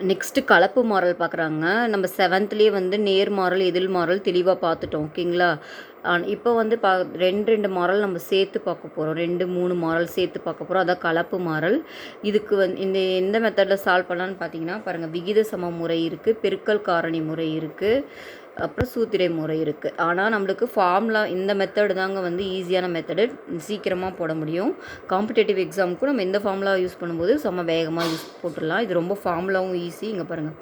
Next கலப்பு moral பார்க்குறாங்க நம்ம செவன்த்லேயே வந்து நேர் மாறல் எதில் மாறல் தெளிவாக பார்த்துட்டோம் ஓகேங்களா? இப்போ வந்து பா ரெண்டு ரெண்டு மாறல் நம்ம சேர்த்து பார்க்க போகிறோம் ரெண்டு மூணு மாறல் சேர்த்து பார்க்க போகிறோம் அதான் கலப்பு மாரல் இதுக்கு வந்து இந்த எந்த மெத்தடில் சால்வ் பண்ணலான்னு பார்த்தீங்கன்னா பாருங்கள் விகித சம முறை இருக்குது பெருக்கல் காரணி முறை இருக்குது அப்புறம் சூத்திரை முறை இருக்குது ஆனால் நம்மளுக்கு ஃபார்முலா இந்த மெத்தடு தாங்க வந்து ஈஸியான மெத்தடு சீக்கிரமாக போட முடியும். காம்படேட்டிவ் எக்ஸாமுக்கும் நம்ம எந்த ஃபார்முலா யூஸ் பண்ணும்போது செம்ம வேகமாக யூஸ் போட்டுடலாம். இது ரொம்ப ஃபார்முலாவும் ஈஸி இங்கே பாருங்கள்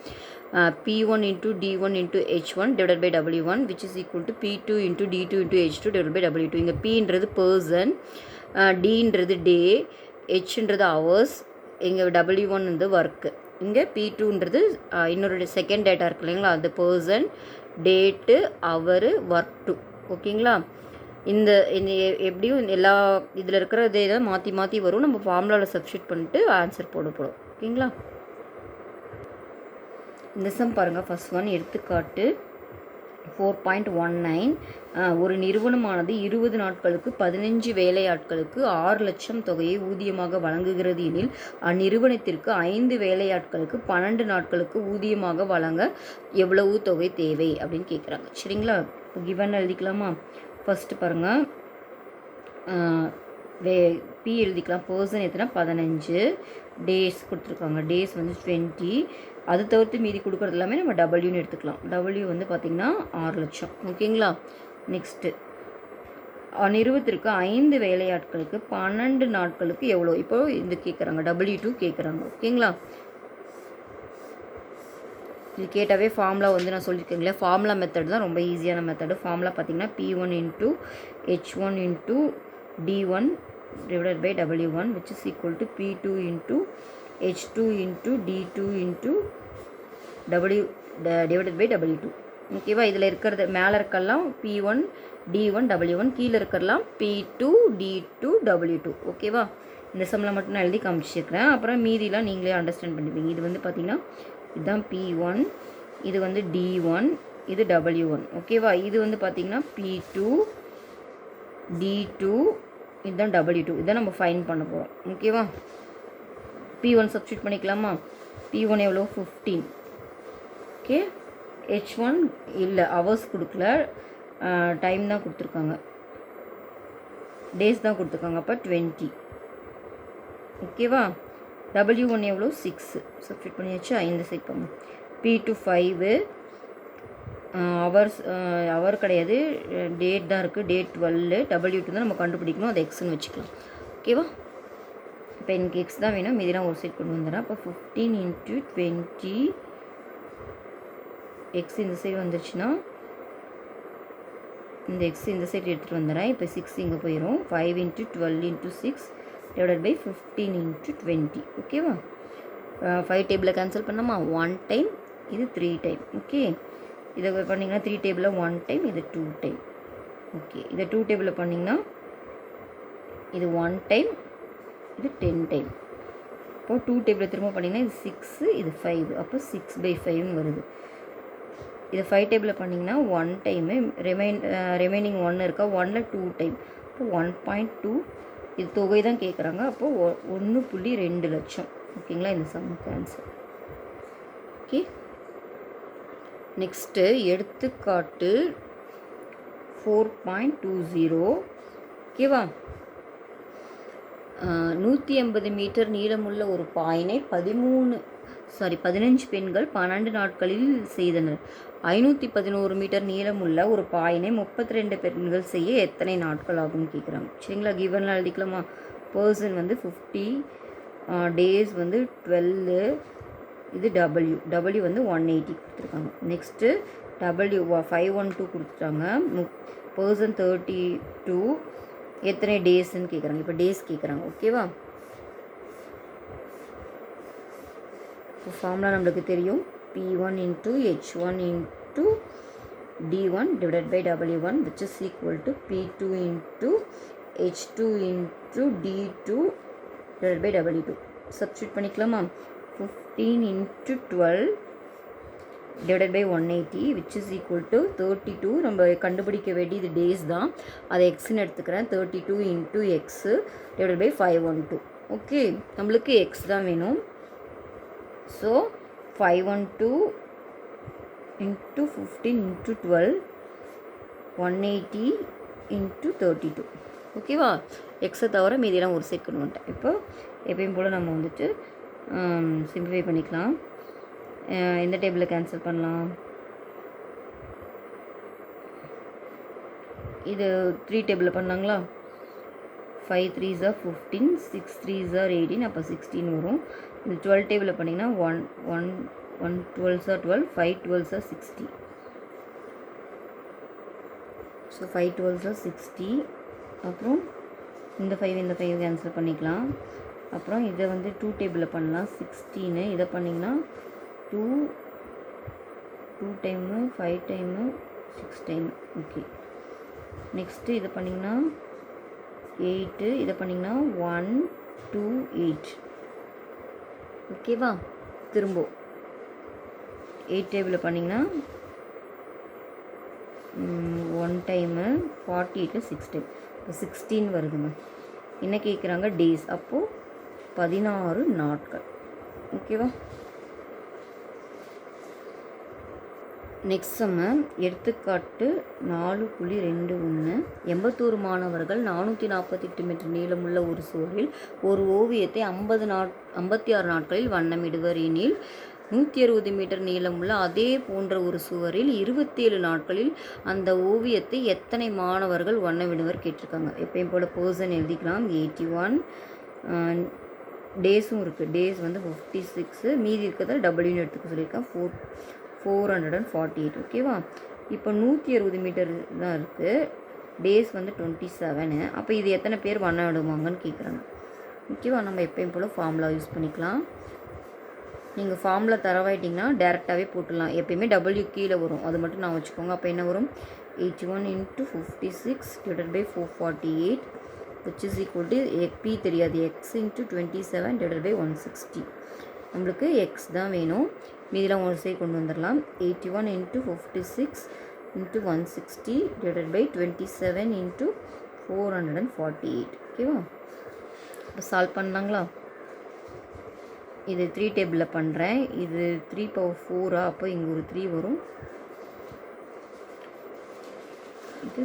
P one into D one into H one divide by W one which is equal to P two into D two into H two divide by W two இங்கே பின்றது பர்சன் டின்றது day ஹெச்ன்றது hours இங்கே W one வந்து work இங்கே P டூன்றது இன்னொரு second data இருக்கு இல்லைங்களா? அது பர்சன் டேட்டு அவரு ஒர்க் டூ ஓகேங்களா? இந்த இந்த எ- எப்படியும் எல்லா இதில் இருக்கிறதே தான் மாற்றி மாற்றி வரும். நம்ம ஃபார்முலாவில் சப்ஸ்டியூட் பண்ணிட்டு ஆன்சர் போட ஓகேங்களா? இந்த சம் பாருங்கள் ஃபர்ஸ்ட் ஒன் எடுத்துக்காட்டு. ஃபோர் பாயிண்ட் ஒன் நைன் ஒரு நிறுவனமானது இருபது நாட்களுக்கு பதினஞ்சு வேலையாட்களுக்கு ஆறு லட்சம் தொகையை ஊதியமாக வழங்குகிறது எனில் அந்நிறுவனத்திற்கு ஐந்து வேலையாட்களுக்கு பன்னெண்டு நாட்களுக்கு ஊதியமாக வழங்க எவ்வளவு தொகை தேவை அப்படின்னு கேட்குறாங்க சரிங்களா? இப்போ கிவன் எழுதிக்கலாமா? ஃபஸ்ட்டு பாருங்கள் வே பி எழுதிக்கலாம். பர்சன் எத்தனை? பதினஞ்சு. டேஸ் கொடுத்துருக்காங்க. டேஸ் வந்து டுவெண்ட்டி அது தவிர்த்து மீதி கொடுக்குறது எல்லாமே நம்ம டபுள்யூன்னு எடுத்துக்கலாம். டபுள்யூ வந்து பார்த்திங்கன்னா ஆறு லட்சம். ஓகேங்களா? நெக்ஸ்ட்டு நிறுவத்திற்கு ஐந்து வேலையாட்களுக்கு பன்னெண்டு நாட்களுக்கு எவ்வளோ? இப்போ இது கேட்குறாங்க டபுள்யூ டூ கேட்குறாங்க ஓகேங்களா? இது கேட்டாவே ஃபார்முலா வந்து நான் சொல்லியிருக்கேங்களே ஃபார்முலா மெத்தட் தான் ரொம்ப ஈஸியான மெத்தடு ஃபார்முலா பார்த்தீங்கன்னா P one into H one into D one divided by W one which is equal to P two into H two into D two into W divided by W two ஓகேவா இதில் இருக்கிறது மேலே இருக்கலாம் P one D one W one கீழே இருக்கிறலாம் P two D two W two ஓகேவா இந்த சம்மில் மட்டும் நான் எழுதி காமிச்சிருக்கிறேன். அப்புறம் மீதிலாம் நீங்களே அண்டர்ஸ்டாண்ட் பண்ணிப்பீங்க. இது வந்து பார்த்தீங்கன்னா இதுதான் பி ஒன் இது வந்து டி ஒன் இது டபிள்யூ ஒன் ஓகேவா இது வந்து பார்த்தீங்கன்னா பி டூ டி டூ இதுதான் டபிள்யூ டூ இதான் நம்ம ஃபைன் பண்ண போகிறோம் ஓகேவா பி ஒன் சப்ஸ்டியூட் பண்ணிக்கலாமா? பி ஒன் எவ்வளோ ஃபிஃப்டீன் ஓகே ஹெச் ஒன் இல்லை ஹவர்ஸ் கொடுக்கல. டைம் தான் கொடுத்துருக்காங்க. டேஸ் தான் கொடுத்துருக்காங்க. அப்போ டுவெண்ட்டி ஓகேவா டபிள்யூ ஒன் எவ்வளோ சிக்ஸு சப்ஸ்டியூட் பண்ணியாச்சு? இந்த சைட் பண்ணும் P two five hours hour கிடையாது. டேட் தான் இருக்குது டேட் டுவெல்லு டபிள்யூ டூ தான் நம்ம கண்டுபிடிக்கணும். அதை எக்ஸ்னு வச்சுக்கலாம். ஓகேவா இப்போ எனக்கு எக்ஸ் தான் வேணும். மீதிலாம் ஒரு சைட் கொண்டு வந்துடுறேன். அப்போ ஃபிஃப்டீன் இன்ட்டு டுவெண்ட்டி எக்ஸ் இந்த சைடு வந்துருச்சுன்னா இந்த எக்ஸ் இந்த சைடு எடுத்துகிட்டு வந்துடுறேன். இப்போ சிக்ஸ் இங்கே போயிடும் five into twelve into six divided by fifteen into twenty ஓகேவா ஃபைவ் டேபிளில் கேன்சல் பண்ணாமா ஒன் டைம் இது த்ரீ டைம் ஓகே இதை பண்ணிங்கன்னா த்ரீ டேபிளில் ஒன் டைம் இது டூ டைம் ஓகே இதை டூ டேபிளில் பண்ணிங்கன்னா இது ஒன் டைம் இது டென் டைம் இப்போ டூ டேபிளில் திரும்ப பண்ணிங்கன்னா இது சிக்ஸு இது ஃபைவ் அப்போ சிக்ஸ் பை ஃபைவ்னு வருது. இது ஃபைவ் டேபிளில் பண்ணிங்கன்னா one time remain remaining one இருக்கா? ஒனில் டூ டைம் இப்போ ஒன் பாயிண்ட் டூ இது தொகை தான் கேட்குறாங்க அப்போது ஒன்று புள்ளி ரெண்டு லட்சம். ஓகேங்களா இந்த சம்முக்கு ஆன்சர் ஓகே நெக்ஸ்ட்டு எடுத்துக்காட்டு ஃபோர் பாயிண்ட் டூ ஜீரோ ஓகேவா நூற்றி எண்பது மீட்டர் நீளமுள்ள ஒரு பாயினை பதிமூணு சாரி பதினஞ்சு பெண்கள் பன்னெண்டு நாட்களில் செய்தனர். ஐநூற்றி பதினோரு மீட்டர் நீளமுள்ள ஒரு பாயினை முப்பத்தி ரெண்டு பெண்கள் செய்ய எத்தனை நாட்கள் ஆகும்னு கேட்குறாங்க சரிங்களா? கிவன்லாம் எழுதிக்கலாமா? பர்சன் வந்து ஃபிஃப்டி டேஸ் வந்து டுவெல்லு இது டபிள்யூ டபிள்யூ வந்து ஒன் எயிட்டி கொடுத்துருக்காங்க. Next W five one two கொடுத்துட்டாங்க. பர்சன் தேர்ட்டி டூ எத்தனை டேஸ்ன்னு கேட்குறாங்க இப்போ டேஸ் கேட்குறாங்க ஓகேவா இப்போ ஃபார்முலா நம்மளுக்கு தெரியும். P one into H one into D one divide by W one which is equal to P two into H two into D two divide by W two substitute பண்ணிக்கலாமா? Fifteen into twelve divided by one eighty which is equal to thirty two நம்ம கண்டுபிடிக்க வேண்டியது days தான். அதை எக்ஸ்ன்னு எடுத்துக்கிறேன். Thirty two into x divided by five one two okay நம்மளுக்கு X தான் வேணும். So five one two into fifteen into twelve one eighty into thirty two ஓகேவா எக்ஸை தவிர மீதியெல்லாம் ஒரு செட் இப்போ எப்பயும் போல் நம்ம வந்துட்டு சிம்பிஃபை பண்ணிக்கலாம். எந்த டேபிளில் கேன்சல் பண்ணலாம். இது த்ரீ டேபிளில் பண்ணாங்களா? ஃபைவ் த்ரீ ஜார் ஃபிஃப்டீன் சிக்ஸ் த்ரீ ஜார் எயிட்டீன் அப்போ சிக்ஸ்டீன் வரும். இந்த டுவெல் டேபிளில் பண்ணிங்கன்னா ஒன் ஒன் ஒன் டுவெல் சார் டுவெல் ஃபைவ் டுவெல் சார் சிக்ஸ்டி ஸோ ஃபைவ் டுவெல் சார் சிக்ஸ்டி அப்புறம் இந்த ஃபைவ் இந்த ஃபைவ் கேன்சல் பண்ணிக்கலாம். அப்புறம் இதை வந்து டூ டேபிளில் பண்ணலாம். சிக்ஸ்டீனு இதை பண்ணிங்கன்னா two two time five time six time. Okay. Next இதை பண்ணிங்கன்னா எயிட்டு இதை பண்ணிங்கன்னா ஒன் டூ எயிட். ஓகேவா? திரும்ப. எயிட் டேபிளில் பண்ணிங்கன்னா ஒன் டைமு ஃபார்ட்டி எயிட்டில் சிக்ஸ் டைம். இப்போ சிக்ஸ்டீன் வருதுங்க. என்ன கேட்குறாங்க? டேஸ். அப்போது பதினாறு நாட்கள். ஓகேவா? நெக்ஸ்ட் நம்ம எடுத்துக்காட்டு நாலு புள்ளி ரெண்டு ஒன்று. எண்பத்தோரு மாணவர்கள் நானூற்றி நாற்பத்தெட்டு மீட்டர் நீளமுள்ள ஒரு சுவரில் ஒரு ஓவியத்தை ஐம்பது நாட் ஐம்பத்தி ஆறு நாட்களில் வண்ணமிடுவர் எனில் நூற்றி அறுபது மீட்டர் நீளமுள்ள அதே போன்ற ஒரு சுவரில் இருபத்தேழு நாட்களில் அந்த ஓவியத்தை எத்தனை மாணவர்கள் வண்ணமிடுவர் கேட்டிருக்காங்க. எப்பயும் போல் பர்சன் எழுதிக்கலாம். எயிட்டி ஒன் டேஸும் இருக்குது டேஸ் வந்து ஃபிஃப்டி சிக்ஸு மீதி இருக்கிறத டபுள்யூன்னு எடுத்துக்க சொல்லியிருக்கேன் four four hundred and forty eight ஓகேவா இப்போ நூற்றி அறுபது மீட்டர் தான் இருக்குது டேஸ் வந்து டுவெண்ட்டி செவனு அப்போ இது எத்தனை பேர் வண்ணம் விடுவாங்கன்னு கேட்குறாங்க ஓகேவா நம்ம எப்பயும் போல் ஃபார்முலா யூஸ் பண்ணிக்கலாம். நீங்கள் ஃபார்மில் தரவாயிட்டிங்கன்னா டேரெக்டாகவே போட்டுடலாம். எப்பயுமே டபுள்யூ கீழே வரும். அது மட்டும் நான் வச்சுக்கோங்க. அப்போ என்ன வரும்? Eighty one into fifty six divide by four forty eight which is equal to P தெரியாது. X into twenty seven divide by one sixty நம்மளுக்கு எக்ஸ் தான் வேணும். மீதிலாம் ஒரு சைடு கொண்டு வந்துடலாம். Eighty one into fifty six into one sixty divided by twenty seven into four hundred and forty eight ஓகேவா இப்போ சால்வ் பண்ணாங்களா இது த்ரீ டேபிளில் பண்ணுறேன் இது த்ரீ பவர் ஃபோரா அப்போ இங்கே ஒரு த்ரீ வரும். இது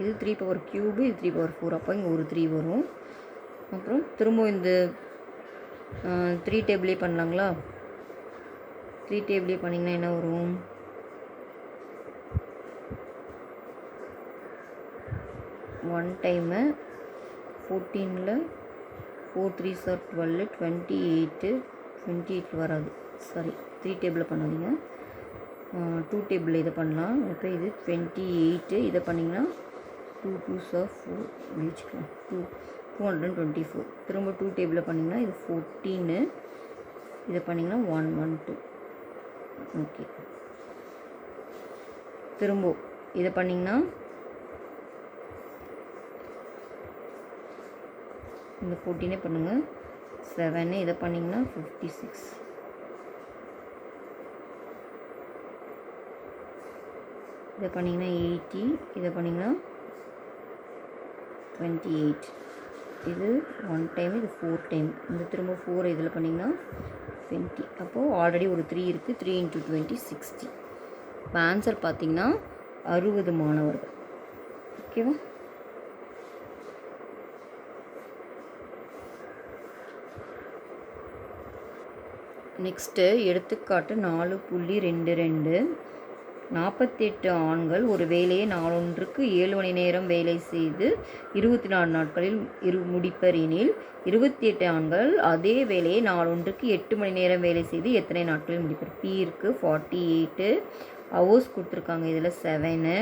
இது த்ரீ பவர் க்யூபு இது த்ரீ பவர் ஃபோர் அப்போ இங்கே ஒரு த்ரீ வரும். அப்புறம் திரும்ப இந்த த்ரீ டேபிளே பண்ணலாங்களா? த்ரீ டேபிளே பண்ணிங்கன்னா என்ன வரும்? ஒன் டைமு ஃபோர்டீனில் four three sir twelve twenty eight twenty eight வராது. சாரி த்ரீ டேபிளில் பண்ணாதீங்க. டூ டேபிளில் இதை பண்ணலாம். இப்போ இது டுவெண்ட்டி எயிட்டு இதை பண்ணிங்கன்னா டூ டூ சார் ஃபோர் வச்சுக்கலாம் two two hundred twenty four திரும்ப டூ டேபிளில் பண்ணிங்கன்னா இது ஃபோர்டீனு இதை பண்ணிங்கன்னா ஒன் ஒன் டூ ஓகே திரும்ப இதை பண்ணிங்கன்னா இந்த ஃபோர்டீனே பண்ணுங்கள் செவனு இதை பண்ணிங்கன்னா ஃபிஃப்டி சிக்ஸ் இதை பண்ணிங்கன்னா எயிட்டி இதை பண்ணிங்கன்னா டுவெண்ட்டி எயிட் இது ஒன் டைம் இது ஃபோர் டைம் இந்த திரும்ப ஃபோர் இதில் பண்ணிங்கன்னா டுவெண்ட்டி அப்போது ஆல்ரெடி ஒரு த்ரீ இருக்குது த்ரீ இன்ட்டு டுவெண்ட்டி சிக்ஸ்டி இப்போ ஆன்சர் பார்த்தீங்கன்னா அறுபது மாணவர்கள். ஓகேவா நெக்ஸ்ட்டு எடுத்துக்காட்டு நாலு புள்ளி ரெண்டு ரெண்டு. நாற்பத்தெட்டு ஆண்கள் ஒரு வேலையை நாளொன்றுக்கு ஏழு மணி நேரம் வேலை செய்து இருபத்தி நாலு நாட்களில் இரு முடிப்பர் எனில் இருபத்தி எட்டு ஆண்கள் அதே வேலையை நாளொன்றுக்கு எட்டு மணி நேரம் வேலை செய்து எத்தனை நாட்களில் முடிப்பர்? பி இருக்குது ஃபார்ட்டி எயிட்டு ஹவர்ஸ் கொடுத்துருக்காங்க இதில் செவனு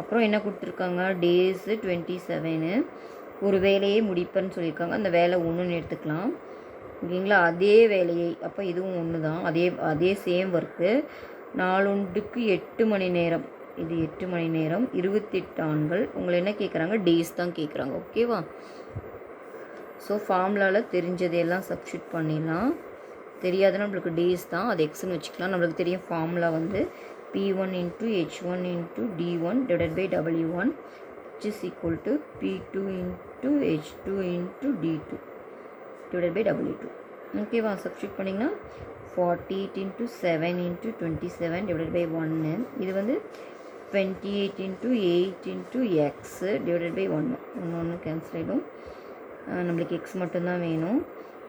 அப்புறம் என்ன கொடுத்துருக்காங்க? டேஸு டுவெண்ட்டி செவனு ஒரு வேலையை முடிப்பேன்னு சொல்லியிருக்காங்க. அந்த வேலை ஒன்றுன்னு எடுத்துக்கலாம். ஓகேங்களா? அதே வேலையை அப்போ இதுவும் ஒன்று தான் அதே அதே சேம் ஒர்க்கு நாலொன்றுக்கு எட்டு மணி நேரம். இது எட்டு மணி நேரம். இருபத்தெட்டு ஆண்கள். உங்களை என்ன கேட்குறாங்க டேஸ் தான் கேட்குறாங்க ஓகேவா ஸோ ஃபார்முலாவில் தெரிஞ்சதையெல்லாம் சப்ஸ்டியூட் பண்ணிடலாம். தெரியாதுன்னா நம்மளுக்கு டேஸ் தான். அது எக்ஸ்னு வச்சுக்கலாம். நம்மளுக்கு தெரியும் ஃபார்முலா வந்து P one into H one into T one divide by W one H is equal to P two into H two into T two divide by W two ஓகேவா சப்ஸ்டியூட் பண்ணிங்கன்னா forty eight into seven into twenty seven divided by ஒன்று இது வந்து twenty eight into eight into x divided by ஒன்று ஒன்று ஒன்று cancel ஆகிடும் நம்மளுக்கு எக்ஸ் மட்டும்தான் வேணும்.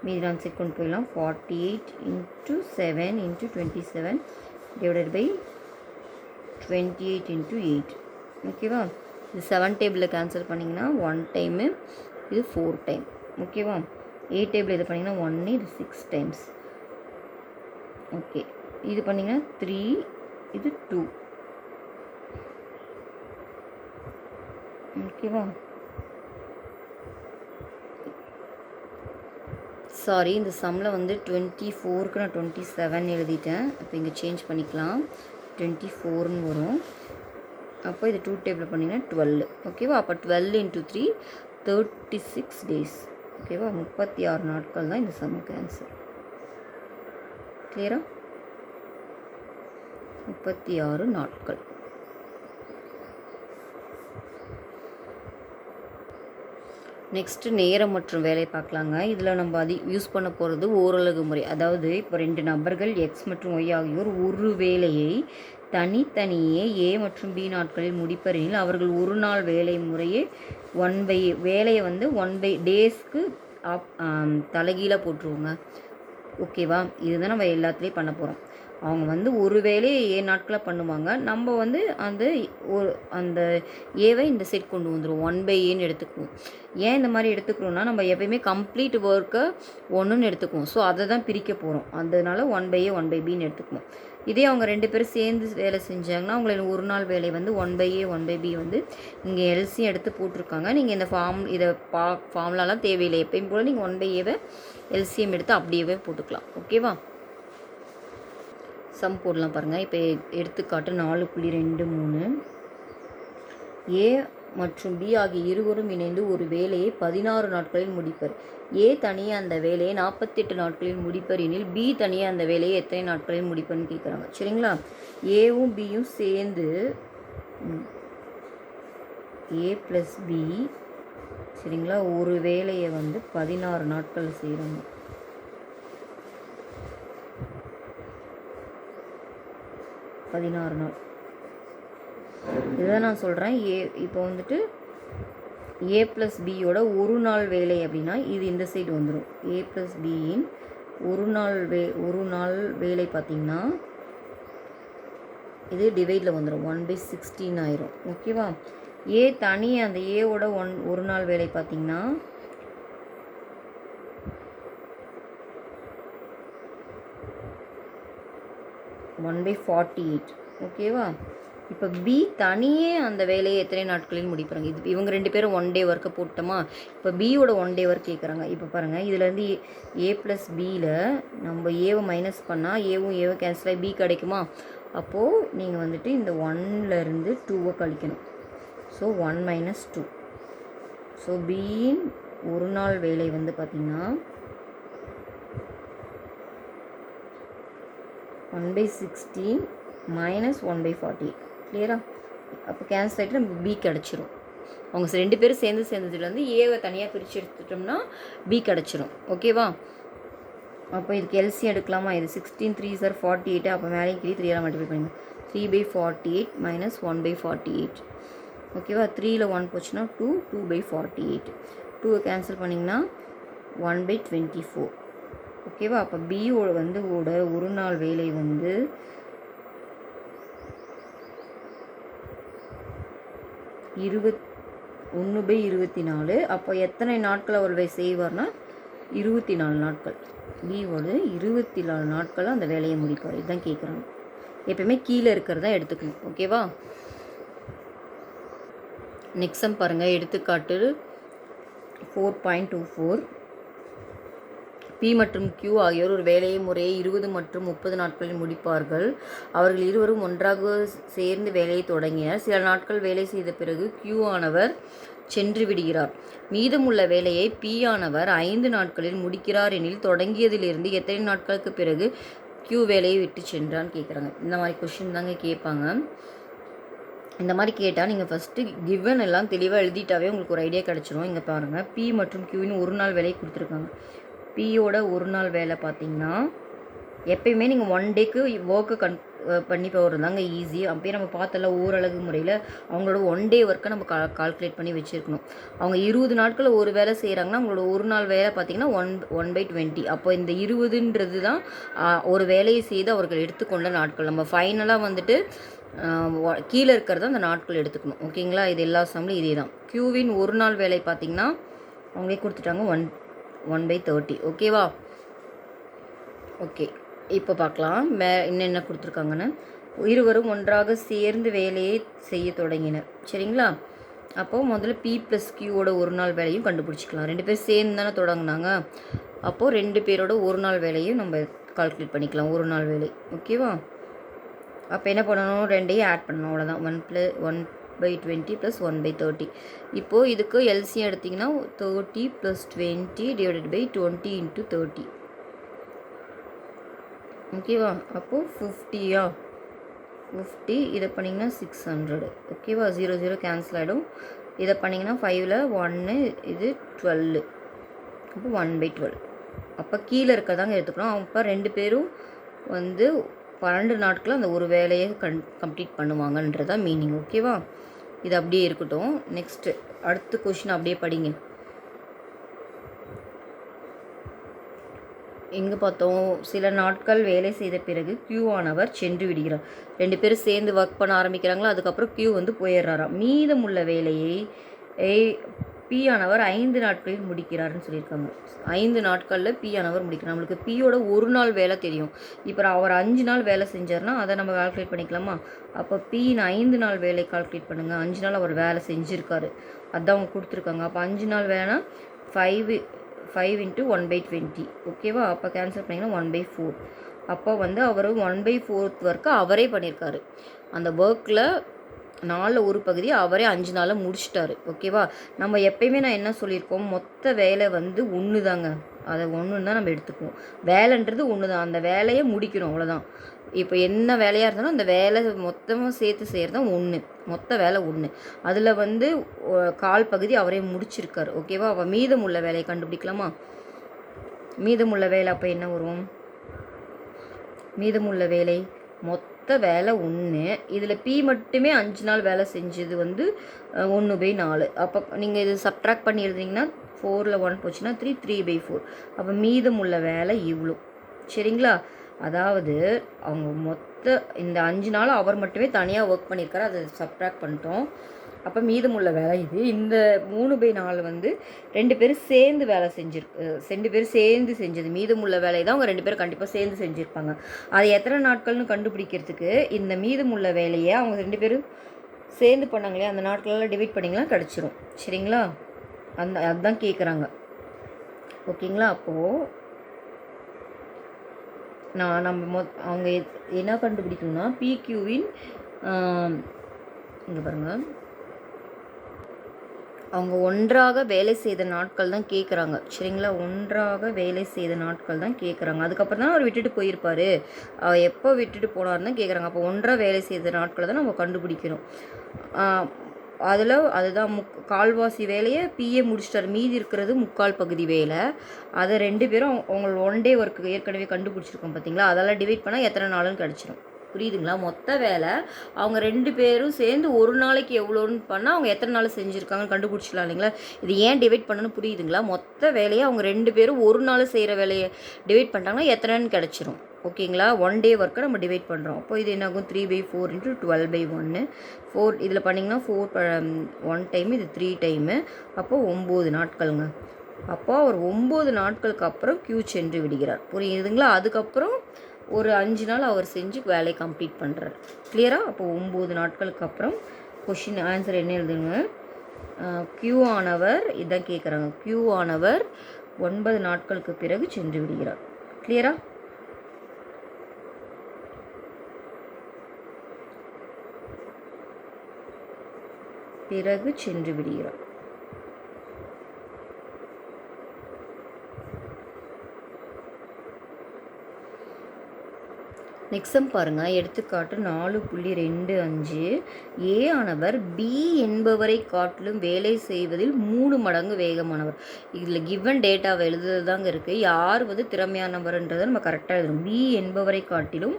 மீதி நான் செட் கொண்டு போயிடலாம். Forty eight into seven into twenty seven divided by twenty eight into eight ஓகேவா இது செவன் டேபிளில் கேன்சல் பண்ணிங்கன்னா ஒன் டைமு இது ஃபோர் டைம் ஓகேவா எயிட் டேபிள் இது பண்ணிங்கன்னா ஒன்று இது சிக்ஸ் டைம்ஸ் ஓகே இது பண்ணிங்கன்னா த்ரீ இது டூ ஓகேவா சாரி இந்த சம்மில் வந்து டுவெண்ட்டி ஃபோருக்கு நான் டுவெண்ட்டி செவன் எழுதிட்டேன். இப்போ இங்கே சேஞ்ச் பண்ணிக்கலாம். டுவெண்ட்டி ஃபோர்னு வரும். அப்போ இது டூ டேபிள் பண்ணிங்கன்னா டுவெல் ஓகேவா அப்போ twelve into three thirty six days ஓகேவா முப்பத்தி ஆறு நாட்கள் தான் இந்த சம்முக்கு ஆன்சர் கிளியரா முப்பத்தி ஆறு நாட்கள். நெக்ஸ்ட்டு நேரம் மற்றும் வேலை பார்க்கலாங்க. இதில் நம்ம அதி யூஸ் பண்ண போகிறது ஓரலகு முறை. அதாவது இப்போ ரெண்டு நபர்கள் எக்ஸ் மற்றும் ஒய் ஆகியோர் ஒரு வேலையை தனித்தனியே ஏ மற்றும் பி நாட்களில் முடிப்பரெனில் அவர்கள் ஒரு நாள் வேலை முறையே ஒன் பை வேலையை வந்து ஒன் பை டேஸ்க்கு ஆப் தலைகீழாக போட்டுருவோங்க. ஓகேவா? இதுதான் நம்ம எல்லாத்துலேயும் பண்ண போகிறோம் அவங்க வந்து ஒரு வேலையை ஏ நாட்களில் பண்ணுவாங்க. நம்ம வந்து அந்த ஒரு அந்த ஏவை இந்த செட் கொண்டு வந்துடுவோம் ஒன் பை ஏன்னு எடுத்துக்குவோம். ஏன் இந்த மாதிரி எடுத்துக்கிறோன்னா நம்ம எப்பயுமே கம்ப்ளீட் ஒர்க்கை ஒன்றுன்னு எடுத்துக்குவோம். ஸோ அதை தான் பிரிக்க போகிறோம் அதனால one by A one by பின்னு எடுத்துக்குவோம். இதே அவங்க ரெண்டு பேரும் சேர்ந்து வேலை செஞ்சாங்கன்னா அவங்கள ஒரு நாள் வேலை வந்து one by A one by B வந்து இங்கே எல்சி எடுத்து போட்டிருக்காங்க. நீங்கள் இந்த ஃபார்ம் இதை பா ஃபார்ம்லாலாம் தேவையில்லை. எப்பயும் போல் நீங்கள் ஒன் பை ஏவை எல்சிஎம் எடுத்து அப்படியே போட்டுக்கலாம். ஓகேவா? சம் போடலாம் பாருங்கள் இப்போ எடுத்துக்காட்டு நாலு புள்ளி ரெண்டு மூணு. ஏ மற்றும் பி ஆகிய இருவரும் இணைந்து ஒரு வேலையை பதினாறு நாட்களில் முடிப்பர். ஏ தனியாக அந்த வேலையை நாற்பத்தெட்டு நாட்களில் முடிப்பர் எனில் பி தனியாக அந்த வேலையை எத்தனை நாட்களில் முடிப்பர்னு கேட்குறாங்க சரிங்களா? ஏவும் பியும் சேர்ந்து ஏ ப்ளஸ் பி சரிங்களா? ஒரு வேலையை வந்து பதினாறு நாட்கள் செய்கிறோம் பதினாறு நாள். இதுதான் நான் சொல்கிறேன் ஏ இப்போ வந்துட்டு ஏ ப்ளஸ் பியோட ஒரு நாள் வேலை அப்படின்னா இது இந்த சைடு வந்துடும் ஏ ப்ளஸ் பியின் ஒரு நாள் வே ஒரு நாள் வேலை பார்த்திங்கன்னா இது டிவைடில் வந்துடும் ஒன் பை சிக்ஸ்டீன் ஆயிரும். ஓகேவா ஏ தனி அந்த ஏவோட ஒன் ஒரு நாள் வேலை பார்த்திங்கன்னா? One by forty eight. ஓகேவா? இப்போ பி தனியே அந்த வேலையை எத்தனை நாட்களில் முடிப்பாங்க? இது இவங்க ரெண்டு பேரும் ஒன் டே ஒர்க்கை போட்டோமா? இப்போ பியோட ஒன் டே ஒர்க் கேட்குறாங்க. இப்போ பாருங்கள் இதுலேருந்து ஏ ப்ளஸ் பியில் நம்ம ஏவை மைனஸ் பண்ணால் ஏவும் ஏவை கேன்சல் ஆகி பி கிடைக்குமா? அப்போது நீங்கள் வந்துட்டு இந்த ஒன்லேருந்து டூவை கழிக்கணும். So one minus two so பியின் ஒரு நாள் வேலை வந்து பார்த்திங்கன்னா one by sixteen minus one by forty கிளியரா அப்போ கேன்சல் ஆகிட்டு நமக்கு பி கிடச்சிரும் அவங்க ரெண்டு பேரும் சேர்ந்து சேர்ந்ததுலேருந்து ஏவை தனியாக பிரித்து எடுத்துட்டோம்னா பி கிடச்சிரும் ஓகேவா அப்போ இதுக்கு எல்சி எடுக்கலாமா? இது sixteen three sir forty eight அப்போ மேலேயும் த்ரீ த்ரீயாக மல்டிப்ளை பண்ணுங்க three by forty eight minus one by forty eight ஓகேவா? த்ரீயில் ஒன் போச்சுன்னா two two by forty eight டூவை கேன்சல் பண்ணிங்கன்னா ஒன் பை டுவெண்ட்டி ஃபோர் ஓகேவா? அப்போ பியோட வந்து ஓட ஒரு நாள் வேலை வந்து இருபத் ஒன்று பை இருபத்தி நாலு. அப்போ எத்தனை நாட்கள் அவர் செய்வார்னா இருபத்தி நாலு நாட்கள். பியோட இருபத்தி நாலு நாட்கள் அந்த வேலையை முடிப்பார். இதுதான் கேட்குறாங்க எப்பயுமே கீழே இருக்கிறதா எடுத்துக்கணும். ஓகேவா? நெக்ஸ்ட் சம் பாருங்கள் எடுத்துக்காட்டு four point two four P மற்றும் கியூ ஆகியோர் ஒரு வேலையை முறையை இருபது மற்றும் முப்பது நாட்களில் முடிப்பார்கள். அவர்கள் இருவரும் ஒன்றாக சேர்ந்து வேலையை தொடங்கினர். சில நாட்கள் வேலை செய்த பிறகு கியூ ஆனவர் சென்று விடுகிறார். மீதமுள்ள வேலையை பி ஆனவர் ஐந்து நாட்களில் முடிக்கிறார் எனில் தொடங்கியதிலிருந்து எத்தனை நாட்களுக்கு பிறகு கியூ வேலையை விட்டு சென்றான்னு கேட்குறாங்க. இந்த மாதிரி கொஷின் தாங்க கேட்பாங்க. இந்த மாதிரி கேட்டால் நீங்கள் ஃபஸ்ட்டு கிவன் எல்லாம் தெளிவாக எழுதிட்டாவே உங்களுக்கு ஒரு ஐடியா கிடச்சிரும். இங்கே பாருங்கள் பி மற்றும் கியூன்னு ஒரு நாள் வேலையை கொடுத்துருக்காங்க. பியோட ஒரு நாள் வேலை பார்த்தீங்கன்னா எப்பயுமே நீங்கள் ஒன் டேக்கு ஒர்க்கு கன் பண்ணி போகிறதாங்க ஈஸி அப்பயே நம்ம பார்த்தல ஓரளவு முறையில் அவங்களோட ஒன் டே ஒர்க்கை நம்ம கா கால்குலேட் பண்ணி வச்சுருக்கணும். அவங்க இருபது நாட்களில் ஒரு வேலை செய்கிறாங்கன்னா அவங்களோட ஒரு நாள் வேலை பார்த்திங்கன்னா ஒன் ஒன் பை டுவெண்ட்டி அப்போ இந்த இருபதுன்றது தான் ஒரு வேலையை செய்து அவர்கள் எடுத்துக்கொண்ட நாட்கள். நம்ம ஃபைனலாக வந்துட்டு கீழே இருக்கிறத அந்த நாட்கள் எடுத்துக்கணும். ஓகேங்களா? இது எல்லா சம்பளும் இதே தான். க்யூவின் ஒரு நாள் வேலை பார்த்திங்கன்னா அவங்களே கொடுத்துட்டாங்க ஒன் ஒன் பை தேர்ட்டி ஓகேவா? ஓகே. இப்போ பார்க்கலாம். மே என்னென்ன கொடுத்துருக்காங்கன்னு. இருவரும் ஒன்றாக சேர்ந்து வேலையை செய்ய தொடங்கினர். சரிங்களா? அப்போது முதல்ல பி ப்ளஸ் கியூவோட ஒரு நாள் வேலையும் கண்டுபிடிச்சிக்கலாம். ரெண்டு பேர் சேர்ந்து தானே தொடங்கினாங்க. அப்போது ரெண்டு பேரோட ஒரு நாள் வேலையும் நம்ம கால்குலேட் பண்ணிக்கலாம். ஒரு நாள் வேலை. ஓகேவா? அப்போ என்ன பண்ணணும்? ரெண்டையும் ஆட் பண்ணணும். அவ்வளோதான் one plus one by twenty plus one by thirty இப்போது இதுக்கு எல்சி எடுத்திங்கன்னா thirty plus twenty divided by twenty into thirty ஓகேவா அப்போது ஃபிஃப்டியா ஃபிஃப்டி இதை பண்ணிங்கன்னா சிக்ஸ் ஹண்ட்ரடு ஓகேவா ஜீரோ ஜீரோ கேன்சல் ஆகிடும் இதை பண்ணிங்கன்னா ஃபைவ்ல ஒன்று இது டுவெல்லு அப்போ ஒன் பை டுவெல் அப்போ கீழே இருக்கதாங்க எடுத்துக்கணும். அப்போ ரெண்டு பேரும் வந்து பன்னெண்டு நாட்களில் அந்த ஒரு வேலையை கன் கம்ப்ளீட் பண்ணுவாங்கன்றதான் மீனிங் ஓகேவா இது அப்படியே இருக்கட்டும். நெக்ஸ்ட்டு அடுத்த கொஷின் அப்படியே படிங்க. எங்கே பார்த்தோம்? சில நாட்கள் வேலை செய்த பிறகு கியூ ஆனவர் சென்று விடுகிறார். ரெண்டு பேரும் சேர்ந்து ஒர்க் பண்ண ஆரம்பிக்கிறாங்களோ? அதுக்கப்புறம் கியூ வந்து போயிடுறாராம். மீதமுள்ள வேலையை பி ஐந்து நாட்களில் முடிக்கிறாருன்னு சொல்லியிருக்காங்க. ஐந்து நாட்களில் பி முடிக்கிறார். நம்மளுக்கு பியோட ஒரு நாள் வேலை தெரியும். இப்போ அவர் அஞ்சு நாள் வேலை செஞ்சார்னா அதை நம்ம கால்குலேட் பண்ணிக்கலாமா? அப்போ பின்னு ஐந்து நாள் வேலை கால்குலேட் பண்ணுங்கள் அஞ்சு நாள் அவர் வேலை செஞ்சுருக்காரு. அதான் அவங்க கொடுத்துருக்காங்க. அப்போ அஞ்சு நாள் வேணால் five five into one by twenty ஓகேவா அப்போ கேன்சல் பண்ணிங்கன்னா ஒன் பை ஃபோர் அப்போ வந்து அவர் ஒன் பை ஃபோர்த் ஒர்க்கு அவரே பண்ணியிருக்காரு அந்த ஒர்க்கில் நாளில் ஒரு பகுதி அவரே அஞ்சு நாளில் முடிச்சிட்டாரு ஓகேவா? நம்ம எப்பயுமே நான் என்ன சொல்லியிருக்கோம் மொத்த வேலை வந்து ஒன்று தாங்க அதை ஒன்று தான் நம்ம எடுத்துக்குவோம். வேலைன்றது ஒன்று தான் அந்த வேலையை முடிக்கணும் அவ்வளோதான் இப்போ என்ன வேலையாக இருந்தாலும் அந்த வேலை மொத்தமாக சேர்த்து செய்கிறது தான் ஒன்று மொத்த வேலை ஒன்று அதில் வந்து கால் பகுதி அவரே முடிச்சிருக்கார் ஓகேவா? அவள் மீதமுள்ள வேலையை கண்டுபிடிக்கலாமா? மீதமுள்ள வேலை அப்போ என்ன வரும்? மீதமுள்ள வேலை மொத்த வேலை ஒன்று இதில் பி மட்டுமே அஞ்சு நாள் வேலை செஞ்சது வந்து ஒன்று பை நாலு. அப்போ நீங்கள் இது சப்ட்ராக்ட் பண்ணி எழுதிங்கன்னா ஃபோரில் ஒன் போச்சுன்னா த்ரீ த்ரீ பை ஃபோர் அப்போ மீதம் உள்ள வேலை இவ்வளோ சரிங்களா? அதாவது அவங்க மொத்த இந்த அஞ்சு நாள் அவர் மட்டுமே தனியாக ஒர்க் பண்ணியிருக்காரு அதை சப்ட்ராக்ட் பண்ணிட்டோம். அப்போ மீதமுள்ள வேலை இது. இந்த மூணு பை நாலு வந்து ரெண்டு பேரும் சேர்ந்து வேலை செஞ்சுருக்கு ரெண்டு பேரும் சேர்ந்து செஞ்சது. மீதமுள்ள வேலையை தான் அவங்க ரெண்டு பேரும் கண்டிப்பாக சேர்ந்து செஞ்சுருப்பாங்க. அது எத்தனை நாட்கள்னு கண்டுபிடிக்கிறதுக்கு இந்த மீதமுள்ள வேலையை அவங்க ரெண்டு பேரும் சேர்ந்து பண்ணாங்களே அந்த நாட்களெல்லாம் டிவைட் பண்ணிங்களா கிடச்சிரும். சரிங்களா? அந்த அதுதான் கேட்குறாங்க ஓகேங்களா? அப்போது நான் நம்ம மொ அவங்க என்ன கண்டுபிடிக்கணும்னா பிக்யூவின் இங்கே பாருங்கள் அவங்க ஒன்றாக வேலை செய்த நாட்கள் தான் கேட்குறாங்க சரிங்களா? ஒன்றாக வேலை செய்த நாட்கள் தான் கேட்குறாங்க அதுக்கப்புறம் தான் அவர் விட்டுட்டு போயிருப்பார். எப்போ விட்டுட்டு போனார்னு தான் கேட்குறாங்க அப்போ ஒன்றாக வேலை செய்த நாட்களை தான் நம்ம கண்டுபிடிக்கணும். அதில் அதுதான் முக் கால்வாசி வேலையை பிஏ முடிச்சிட்டார். மீதி இருக்கிறது முக்கால் பகுதி வேலை. அதை ரெண்டு பேரும் அவங்களோட ஒன் டே ஒர்க்கு ஏற்கனவே கண்டுபிடிச்சிருக்கோம் பார்த்தீங்களா அதெல்லாம் டிவைட் பண்ணால் எத்தனை நாளும் கிடச்சிரும். புரியுதுங்களா? மொத்த வேலை அவங்க ரெண்டு பேரும் சேர்ந்து ஒரு நாளைக்கு எவ்வளோன்னு பண்ணால் அவங்க எத்தனை நாள் செஞ்சுருக்காங்கன்னு கண்டுபிடிச்சிடலாம் இல்லைங்களா? இது ஏன் டிவைட் பண்ணணும்னு புரியுதுங்களா? மொத்த வேலையை அவங்க ரெண்டு பேரும் ஒரு நாள் செய்கிற வேலையை டிவைட் பண்ணிட்டாங்கன்னா எத்தனைன்னு கிடச்சிரும். ஓகேங்களா? ஒன் டே ஒர்க்கை நம்ம டிவைட் பண்ணுறோம் அப்போ இது என்னாகும்? Three by four into twelve by ஒன்று ஃபோர் இதில் பண்ணிங்கன்னா ஃபோர் ஒன் டைம் இது த்ரீ டைமு அப்போது ஒம்பது நாட்களுங்க. அப்போ அவர் ஒம்பது நாட்களுக்கு அப்புறம் க்யூ சென்று விடுகிறார். புரியுதுங்களா? அதுக்கப்புறம் ஒரு அஞ்சு நாள் அவர் செஞ்சு வேலையை கம்ப்ளீட் பண்ணுறார் கிளியராக அப்போ ஒம்பது நாட்களுக்கு அப்புறம் கொஷின் ஆன்சர் என்ன எழுதுங்க? க்யூ ஆனவர் இதான் கேட்குறாங்க க்யூ ஆனவர் ஒன்பது நாட்களுக்கு பிறகு சென்று விடுகிறார். கிளியரா பிறகு சென்று விடுகிறார். நெக்ஸ்ட் சம் பாருங்கள் எடுத்துக்காட்டு நாலு புள்ளி ரெண்டு அஞ்சு. ஏ ஆனவர் பி என்பவரை காட்டிலும் வேலை செய்வதில் மூணு மடங்கு வேகமானவர். இதில் கிவன் டேட்டாவை எழுதுறது தாங்க இருக்குது யார் வந்து திறமையானவர்ன்றதை நம்ம கரெக்டாக எழுதணும். பி என்பவரை காட்டிலும்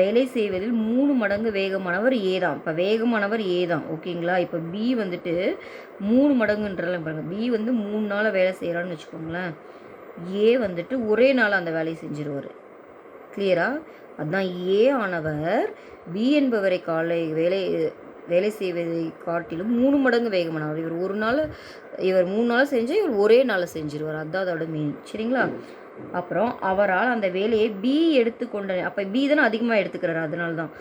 வேலை செய்வதில் மூணு மடங்கு வேகமானவர் ஏ தான். இப்போ வேகமானவர் ஏ தான். ஓகேங்களா? இப்போ பி வந்துட்டு மூணு மடங்குன்றலாம் பாருங்கள் பி வந்து மூணு நாளாக வேலை செய்கிறான்னு வச்சுக்கோங்களேன். ஏ வந்துட்டு ஒரே நாள் அந்த வேலையை செஞ்சிருவார். கிளியரா அதுதான் ஏ ஆனவர் பி என்பவரை காலை வேலை வேலை செய்வதை காட்டிலும் மூணு மடங்கு வேகமானவர். இவர் ஒரு நாள் இவர் மூணு நாள் செஞ்சால் இவர் ஒரே நாள் செஞ்சிருவார். அதான் அதோட மீன் சரிங்களா? அப்புறம் அவரால் அந்த வேலையை பி எடுத்துக்கொண்ட அப்போ பி தானே அதிகமாக எடுத்துக்கிறாரு அதனால தான்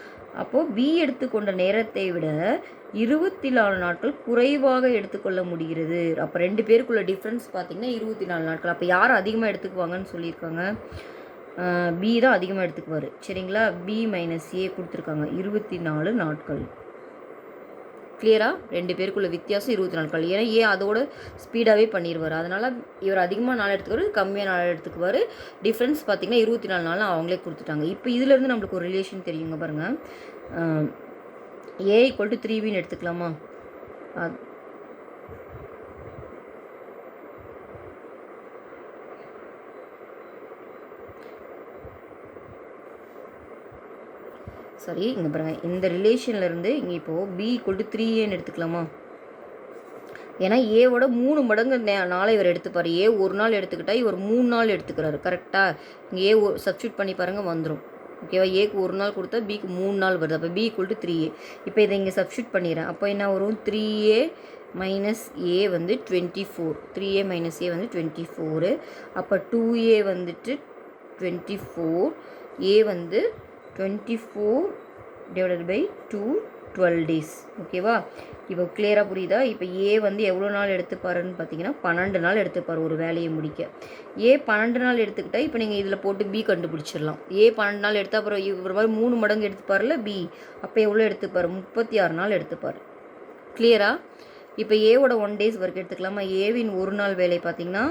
அப்போது பி எடுத்துக்கொண்ட நேரத்தை விட இருபத்தி நாலு நாட்கள் குறைவாக எடுத்துக்கொள்ள முடிகிறது. அப்போ ரெண்டு பேருக்குள்ள டிஃப்ரென்ஸ் பார்த்தீங்கன்னா இருபத்தி நாலு நாட்கள். அப்போ யார் அதிகமாக எடுத்துக்குவாங்கன்னு சொல்லியிருக்காங்க? பி தான் அதிகமாக எடுத்துக்குவார். சரிங்களா? பி மைனஸ் ஏ கொடுத்துருக்காங்க. இருபத்தி நாலு நாட்கள் கிளியராக ரெண்டு பேருக்குள்ள வித்தியாசம் இருபத்தி நாட்கள். ஏன்னா ஏன் அதோட ஸ்பீடாகவே பண்ணிடுவார் அதனால் இவர் அதிகமாக நாள் எடுத்துக்குவார் கம்மியாக நாள் எடுத்துக்குவார். டிஃப்ரென்ஸ் பார்த்திங்கன்னா இருபத்தி நாலு நாள் அவங்களே கொடுத்துட்டாங்க. இப்போ இதுலேருந்து நம்மளுக்கு ஒரு ரிலேஷன் தெரியுங்க பாருங்கள் ஏ ஈக்குவல் டு த்ரீ வின்னு எடுத்துக்கலாமா? சரி இங்கே பாருங்க. இந்த ரிலேஷன்லேருந்து இங்கே இப்போது பி ஈக்குவல் டு த்ரீ ஏன்னு எடுத்துக்கலாமா? ஏன்னா ஏவோட மூணு மடங்கு நே- நாளை இவர் எடுத்துப்பார். ஏ ஒரு நாள் எடுத்துக்கிட்டால் இவர் மூணு நாள் எடுத்துக்கிறாரு. கரெக்டாக இங்கே ஏ சப்ஸ்டியூட் பண்ணி பாருங்கள் வந்துடும் ஓகேவா ஏக்கு ஒரு நாள் கொடுத்தா பிக்கு மூணு நாள் வருது. அப்போ B equal to three A இப்போ இதை இங்கே சப்ஸ்டியூட் பண்ணிடுறேன். அப்போ என்ன வரும்? த்ரீ ஏ மைனஸ் ஏ வந்து twenty four three A minus A வந்து டுவெண்ட்டி ஃபோரு அப்போ டூ ஏ வந்துட்டு டுவெண்ட்டி ஃபோர் ஏ வந்து twenty four divided by two twelve days ஓகேவா இப்போ கிளியராக புரியுதா? இப்போ ஏ வந்து எவ்வளோ நாள் எடுத்துப்பாருன்னு பார்த்தீங்கன்னா பன்னெண்டு நாள் எடுத்துப்பார் ஒரு வேலையை முடிக்க. ஏ பன்னெண்டு நாள் எடுத்துக்கிட்டால் இப்போ நீங்கள் இதில் போட்டு பி கண்டுபிடிச்சிடலாம். ஏ பன்னெண்டு நாள் எடுத்தால் அப்புறம் இவர் மாதிரி மூணு மடங்கு எடுத்துப்பார்ல பி அப்போ எவ்வளோ எடுத்துப்பார்? முப்பத்தி ஆறு நாள் எடுத்துப்பார். கிளியரா இப்போ ஏவோட ஒன் டேஸ் ஒர்க் எடுத்துக்கலாமா? ஏவின் ஒரு நாள் வேலை பார்த்தீங்கன்னா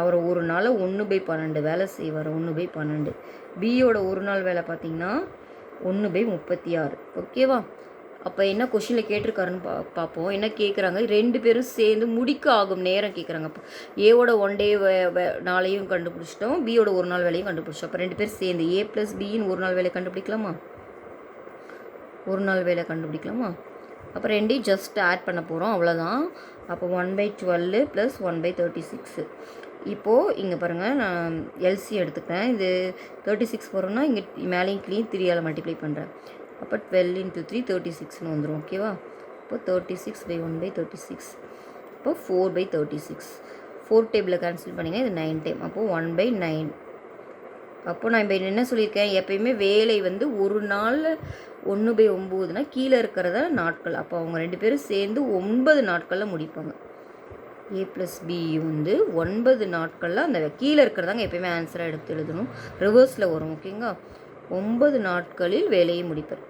அவர் ஒரு நாள் ஒன்று பை பன்னெண்டு வேலை செய்வார் ஒன்று பை பன்னெண்டு. பியோட ஒரு நாள் வேலை பார்த்தீங்கன்னா ஒன்று பை முப்பத்தி ஆறு ஓகேவா அப்போ என்ன கொஷினில் கேட்டிருக்காருன்னு பா பார்ப்போம். என்ன கேட்குறாங்க ரெண்டு பேரும் சேர்ந்து முடிக்க ஆகும் நேரம் கேட்குறாங்க அப்போ ஏவோட ஒன் டே நாளையும் கண்டுபிடிச்சிட்டோம். பியோட ஒரு நாள் வேலையும் கண்டுபிடிச்சோம் அப்போ ரெண்டு பேரும் சேர்ந்து ஏ ப்ளஸ் பின்னு ஒரு நாள் வேலையை கண்டுபிடிக்கலாமா? ஒரு நாள் வேலை கண்டுபிடிக்கலாமா? அப்போ ரெண்டையும் ஜஸ்ட் ஆட் பண்ண போகிறோம் அவ்வளோதான் அப்போ one by twelve plus one by thirty six இப்போது இங்கே பாருங்கள் நான் எல்சி எடுத்துக்கிறேன். இது தேர்ட்டி சிக்ஸ் வரோம்னா இங்கே மேலேயும் க்ளீன் த்ரீயால் மல்டிப்ளை பண்ணுறேன் அப்போ டுவெல் இன்ட்டு த்ரீ தேர்ட்டி சிக்ஸ்னு வந்துடும் ஓகேவா இப்போ thirty six by one by thirty six இப்போ four by thirty six four டேபிளில் கேன்சல் பண்ணிங்க இது நைன் டைம் அப்போது ஒன் பை நைன் அப்போ நான் இப்போ என்ன சொல்லியிருக்கேன்? எப்பயுமே வேலை வந்து ஒரு நாளில் ஒன்று பை ஒம்போதுனா கீழே இருக்கிறத நாட்கள். அப்போ அவங்க ரெண்டு பேரும் சேர்ந்து ஒன்பது நாட்களில் முடிப்பாங்க. ஏ ப்ளஸ் பி வந்து ஒன்பது நாட்களில் அந்த கீழே இருக்கிறதாங்க எப்பயுமே ஆன்சராக எடுத்து எழுதணும். ரிவர்ஸில் வரும் ஓகேங்களா ஒன்பது நாட்களில் வேலையை முடிப்பர்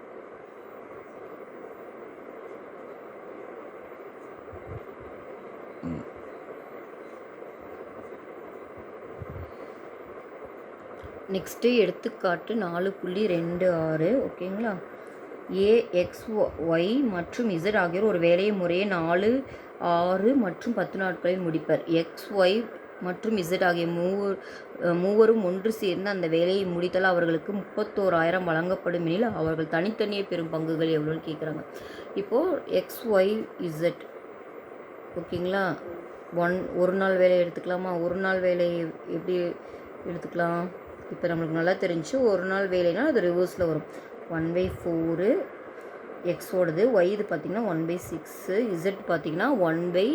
நெக்ஸ்ட்டு எடுத்துக்காட்டு நாலு புள்ளி ரெண்டு ஆறு ஓகேங்களா ஏ எக்ஸ் ஒய் மற்றும் இசட் ஆகியோர் ஒரு வேலையை முறையே நாலு ஆறு மற்றும் பத்து நாட்களில் முடிப்பர். எக்ஸ் ஒய் மற்றும் இசட் ஆகிய மூவர் மூவரும் ஒன்று சேர்ந்து அந்த வேலையை முடித்தால் அவர்களுக்கு முப்பத்தோராயிரம் வழங்கப்படும் எனில் அவர்கள் தனித்தனியே பெறும் பங்குகள் எவ்வளோன்னு கேட்குறாங்க இப்போது எக்ஸ் ஒய் இசட் ஓகேங்களா? ஒன் ஒரு நாள் வேலையை எடுத்துக்கலாமா? ஒரு நாள் வேலையை எப்படி எடுத்துக்கலாம்? இப்போ நம்மளுக்கு நல்லா தெரிஞ்சு ஒரு நாள் வேலைனா அது ரிவர்ஸில் வரும். ஒன் பை ஃபோரு எக்ஸோடது ஒய் இது பார்த்திங்கன்னா ஒன் பை சிக்ஸு இசட் பார்த்திங்கன்னா ஒன் பை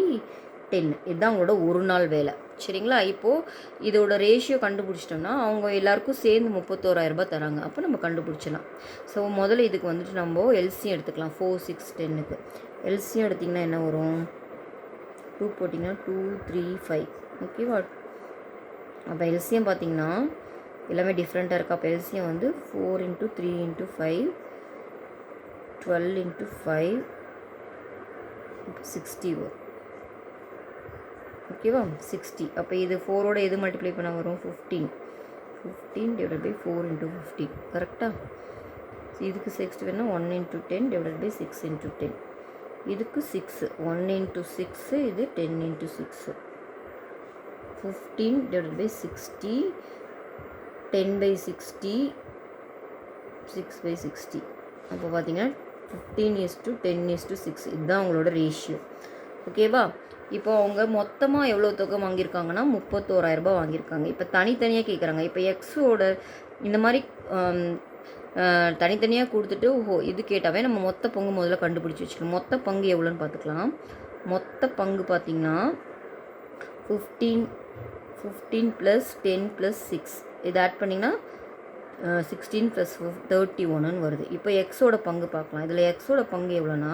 டென் இதுதான் அவங்களோட ஒரு நாள் வேலை. சரிங்களா? இப்போது இதோட ரேஷியோ கண்டுபிடிச்சிட்டோம்னா அவங்க எல்லாருக்கும் சேர்ந்து முப்பத்தோராயிரரூபா தராங்க. அப்போ நம்ம கண்டுபிடிச்சலாம் ஸோ முதல்ல இதுக்கு வந்துட்டு நம்ம எல்சியும் எடுத்துக்கலாம். ஃபோர் சிக்ஸ் டென்னுக்கு எல்சியும் எடுத்திங்கன்னா என்ன வரும்? டூ போட்டிங்கன்னா டூ த்ரீ ஃபைவ் ஓகேவா அப்போ எல்சியம் பார்த்தீங்கன்னா எல்லாமே டிஃப்ரெண்ட்டாக இருக்குது அப்போ எல்சியம் வந்து four into three into five twelve into five sixty வரும். ஓகேவா சிக்ஸ்டி அப்போ இது ஃபோரோட எது மல்டிப்ளை பண்ண வரும்? Fifteen fifteen divide by four into fifteen கரெக்டாக இதுக்கு சிக்ஸ் வேணால் one into ten divide by six into ten இதுக்கு சிக்ஸு ஒன் இன்ட்டு சிக்ஸு இது ten into six fifteen divide by sixty ten by sixty six by sixty அப்போ பார்த்தீங்கன்னா fifteen is to ten is to six இதுதான் அவங்களோட ratio ஓகேவா இப்போ அவங்க மொத்தமாக எவ்வளோ தொகை வாங்கியிருக்காங்கன்னா முப்பத்தோராயிரரூபா வாங்கியிருக்காங்க. இப்போ தனித்தனியாக கேட்குறாங்க இப்போ எக்ஸோட இந்த மாதிரி தனித்தனியாக கொடுத்துட்டு ஓ இது கேட்டாவே நம்ம மொத்த பங்கு முதல்ல கண்டுபிடிச்சி வச்சுக்கணும். மொத்த பங்கு எவ்வளோன்னு பார்த்துக்கலாம். மொத்த பங்கு பார்த்திங்கன்னா fifteen fifteen plus ten plus six இது ஆட் பண்ணிங்கன்னா சிக்ஸ்டீன் ப்ளஸ் தேர்ட்டி ஒன்றுன்னு வருது. இப்போ எக்ஸோட பங்கு பார்க்கலாம். இதில் எக்ஸோட பங்கு எவ்வளோன்னா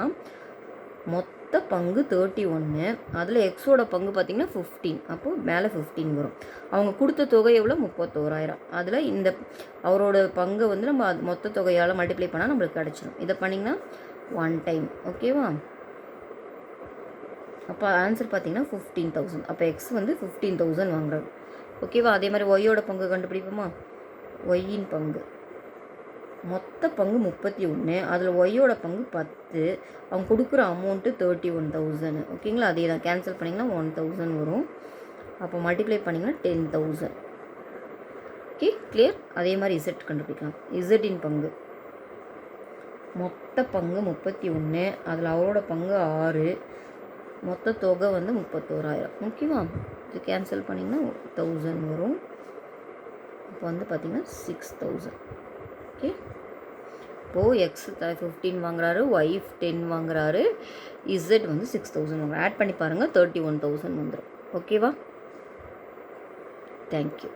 மொத்த பங்கு தேர்ட்டி ஒன்று அதில் எக்ஸோட பங்கு பார்த்திங்கன்னா ஃபிஃப்டீன் அப்போது மேலே ஃபிஃப்டீன் வரும். அவங்க கொடுத்த தொகை எவ்வளோ? முப்பத்தோராயிரம். அதில் இந்த அவரோட பங்கை வந்து நம்ம அது மொத்த தொகையால் மல்டிப்ளை பண்ணால் நம்மளுக்கு கிடச்சிடும் இதை பண்ணிங்கன்னா ஒன் டைம் ஓகேவா அப்போ ஆன்சர் பார்த்தீங்கன்னா ஃபிஃப்டீன் தௌசண்ட் அப்போ எக்ஸ் வந்து ஃபிஃப்டீன் தௌசண்ட் வாங்குறாரு. ஓகேவா அதே மாதிரி ஒய்யோட பங்கு கண்டுபிடிப்போமா? ஒய்யின் பங்கு. மொத்த பங்கு முப்பத்தி ஒன்று அதில் ஒய்யோட பங்கு பத்து. அவங்க கொடுக்குற அமௌண்ட்டு தேர்ட்டி ஒன் தௌசண்ட் ஓகேங்களா? அதே தான். கேன்சல் பண்ணிங்கன்னா ஒன் தௌசண்ட் வரும். அப்போ மல்டிப்ளை பண்ணிங்கன்னா டென் தௌசண்ட் ஓகே கிளியர் அதே மாதிரி இசட் கண்டுபிடிக்கலாம். இசட்டின் பங்கு. மொத்த பங்கு முப்பத்தி ஒன்று அதில் அவரோட பங்கு ஆறு. மொத்த தொகை வந்து முப்பத்தோராயிரம். ஓகேவா? இது கேன்சல் பண்ணிங்கன்னா தௌசண்ட் வரும். இப்போ வந்து பார்த்திங்கன்னா சிக்ஸ் தௌசண்ட் ஓகே இப்போது எக்ஸ் ஃபிஃப்டீன் வாங்குறாரு ஒய்ஃப் டென் வாங்குறாரு இசட் வந்து சிக்ஸ் தௌசண்ட் வாங்குறாரு. ஆட் பண்ணி பாருங்கள் தேர்ட்டி ஒன் தௌசண்ட் வந்துடும் ஓகேவா தேங்க்யூ